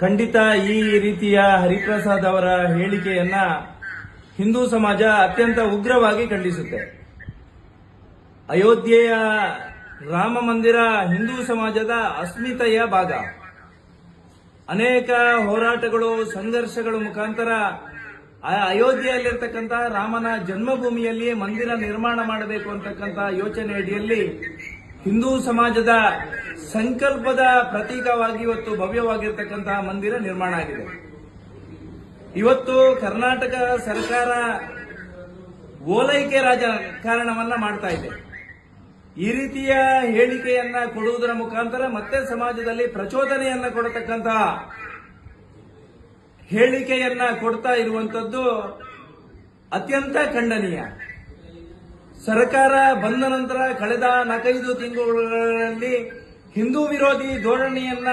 ಖಂಡಿತ ಈ ರೀತಿಯ ಹರಿಪ್ರಸಾದ್ ಅವರ ಹೇಳಿಕೆಯನ್ನ ಹಿಂದೂ ಸಮಾಜ ಅತ್ಯಂತ ಉಗ್ರವಾಗಿ ಖಂಡಿಸುತ್ತೆ. ಅಯೋಧ್ಯೆಯ ರಾಮ ಮಂದಿರ ಹಿಂದೂ ಸಮಾಜದ ಅಸ್ಮಿತೆಯ ಭಾಗ. ಅನೇಕ ಹೋರಾಟಗಳು, ಸಂಘರ್ಷಗಳ ಮುಖಾಂತರ ಅಯೋಧ್ಯೆಯಲ್ಲಿರ್ತಕ್ಕಂತಹ ರಾಮನ ಜನ್ಮಭೂಮಿಯಲ್ಲಿ ಮಂದಿರ ನಿರ್ಮಾಣ ಮಾಡಬೇಕು ಅಂತಕ್ಕಂತಹ ಯೋಚನೆ ಅಡಿಯಲ್ಲಿ ಹಿಂದೂ ಸಮಾಜದ ಸಂಕಲ್ಪದ ಪ್ರತೀಕವಾಗಿ ಇವತ್ತು ಭವ್ಯವಾಗಿರ್ತಕ್ಕಂತಹ ಮಂದಿರ ನಿರ್ಮಾಣ ಆಗಿದೆ. ಇವತ್ತು ಕರ್ನಾಟಕ ಸರ್ಕಾರ ಓಲೈಕೆ ರಾಜಕಾರಣವನ್ನ ಮಾಡ್ತಾ ಇದೆ. ಈ ರೀತಿಯ ಹೇಳಿಕೆಯನ್ನ ಕೊಡುವುದರ ಮುಖಾಂತರ ಮತ್ತೆ ಸಮಾಜದಲ್ಲಿ ಪ್ರಚೋದನೆಯನ್ನ ಕೊಡತಕ್ಕಂತಹ ಹೇಳಿಕೆಯನ್ನ ಕೊಡ್ತಾ ಇರುವಂತದ್ದು ಅತ್ಯಂತ ಖಂಡನೀಯ. ಸರ್ಕಾರ ಬಂದ ನಂತರ ಕಳೆದ ನಾಲ್ಕೈದು ತಿಂಗಳಲ್ಲಿ ಹಿಂದೂ ವಿರೋಧಿ ಧೋರಣೆಯನ್ನ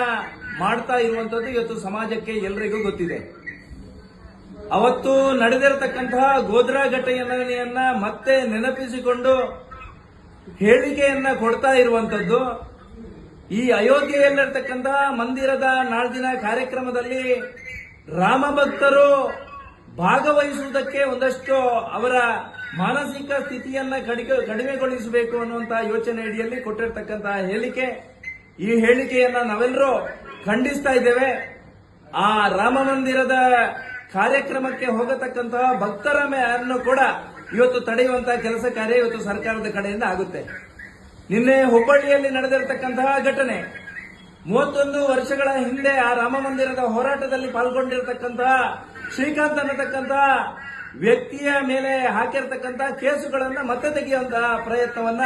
ಮಾಡ್ತಾ ಇರುವಂತದ್ದು ಇವತ್ತು ಸಮಾಜಕ್ಕೆ ಎಲ್ರಿಗೂ ಗೊತ್ತಿದೆ. ಅವತ್ತು ನಡೆದಿರತಕ್ಕಂತಹ ಗೋಧ್ರಾ ಘಟನೆಯನ್ನ ಮತ್ತೆ ನೆನಪಿಸಿಕೊಂಡು ಹೇಳಿಕೆಯನ್ನ ಕೊಡ್ತಾ ಇರುವಂತದ್ದು ಈ ಅಯೋಧ್ಯೆಯಲ್ಲಿರ್ತಕ್ಕಂತಹ ಮಂದಿರದ ನಾಳ್ದಿನ ಕಾರ್ಯಕ್ರಮದಲ್ಲಿ ರಾಮ ಭಕ್ತರು ಭಾಗವಹಿಸುವುದಕ್ಕೆ ಒಂದಷ್ಟು ಅವರ ಮಾನಸಿಕ ಸ್ಥಿತಿಯನ್ನ ಕಡಿಮೆ ಕಡಿಮೆಗೊಳಿಸಬೇಕು ಅನ್ನುವಂತಹ ಯೋಚನೆ ಅಡಿಯಲ್ಲಿ ಕೊಟ್ಟಿರ್ತಕ್ಕಂತಹ ಹೇಳಿಕೆ. ಈ ಹೇಳಿಕೆಯನ್ನ ನಾವೆಲ್ಲರೂ ಖಂಡಿಸ್ತಾ ಇದ್ದೇವೆ. ಆ ರಾಮ ಮಂದಿರದ ಕಾರ್ಯಕ್ರಮಕ್ಕೆ ಹೋಗತಕ್ಕಂತಹ ಭಕ್ತರ ಅನ್ನು ಕೂಡ ಇವತ್ತು ತಡೆಯುವಂತಹ ಕೆಲಸ ಕಾರ್ಯ ಇವತ್ತು ಸರ್ಕಾರದ ಕಡೆಯಿಂದ ಆಗುತ್ತೆ. ನಿನ್ನೆ ಹುಬ್ಬಳ್ಳಿಯಲ್ಲಿ ನಡೆದಿರತಕ್ಕಂತಹ ಘಟನೆ. ಮೂವತ್ತೊಂದು ವರ್ಷಗಳ ಹಿಂದೆ ಆ ರಾಮ ಮಂದಿರದ ಹೋರಾಟದಲ್ಲಿ ಪಾಲ್ಗೊಂಡಿರತಕ್ಕಂತಹ ಶ್ರೀಕಾಂತ್ ಅನ್ನತಕ್ಕಂಥ ವ್ಯಕ್ತಿಯ ಮೇಲೆ ಹಾಕಿರ್ತಕ್ಕಂತ ಕೇಸುಗಳನ್ನ ಮತ್ತೆ ತೆಗೆಯುವಂತಹ ಪ್ರಯತ್ನವನ್ನ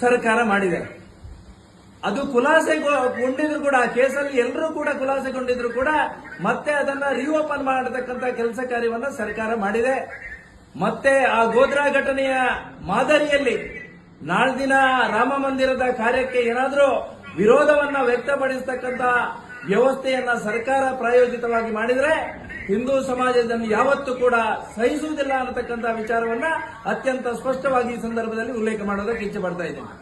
ಸರ್ಕಾರ ಮಾಡಿದೆ. ಅದು ಖುಲಾಸೆಗೊಂಡಿದ್ರು ಕೂಡ, ಆ ಕೇಸಲ್ಲಿ ಎಲ್ಲರೂ ಕೂಡ ಖುಲಾಸೆಗೊಂಡಿದ್ರು ಕೂಡ ಮತ್ತೆ ಅದನ್ನ ರಿಓಪನ್ ಮಾಡತಕ್ಕಂತ ಕೆಲಸ ಕಾರ್ಯವನ್ನ ಸರ್ಕಾರ ಮಾಡಿದೆ. ಮತ್ತೆ ಆ ಗೋದ್ರಾ ಘಟನೆಯ ಮಾದರಿಯಲ್ಲಿ ನಾಳ್ದಿನ ರಾಮ ಮಂದಿರದ ಕಾರ್ಯಕ್ಕೆ ಏನಾದರೂ ವಿರೋಧವನ್ನ ವ್ಯಕ್ತಪಡಿಸತಕ್ಕಂತ ವ್ಯವಸ್ಥೆಯನ್ನ ಸರ್ಕಾರ ಪ್ರಾಯೋಜಿತವಾಗಿ ಮಾಡಿದ್ರೆ ಹಿಂದೂ ಸಮಾಜ ಯಾವತ್ತೂ ಕೂಡ ಸಹಿಸುವುದಿಲ್ಲ ಅನ್ನತಕ್ಕಂಥ ವಿಚಾರವನ್ನ ಅತ್ಯಂತ ಸ್ಪಷ್ಟವಾಗಿ ಈ ಸಂದರ್ಭದಲ್ಲಿ ಉಲ್ಲೇಖ ಮಾಡೋದಕ್ಕೆ ಇಚ್ಛೆ ಪಡ್ತಾ ಇದ್ದೇನೆ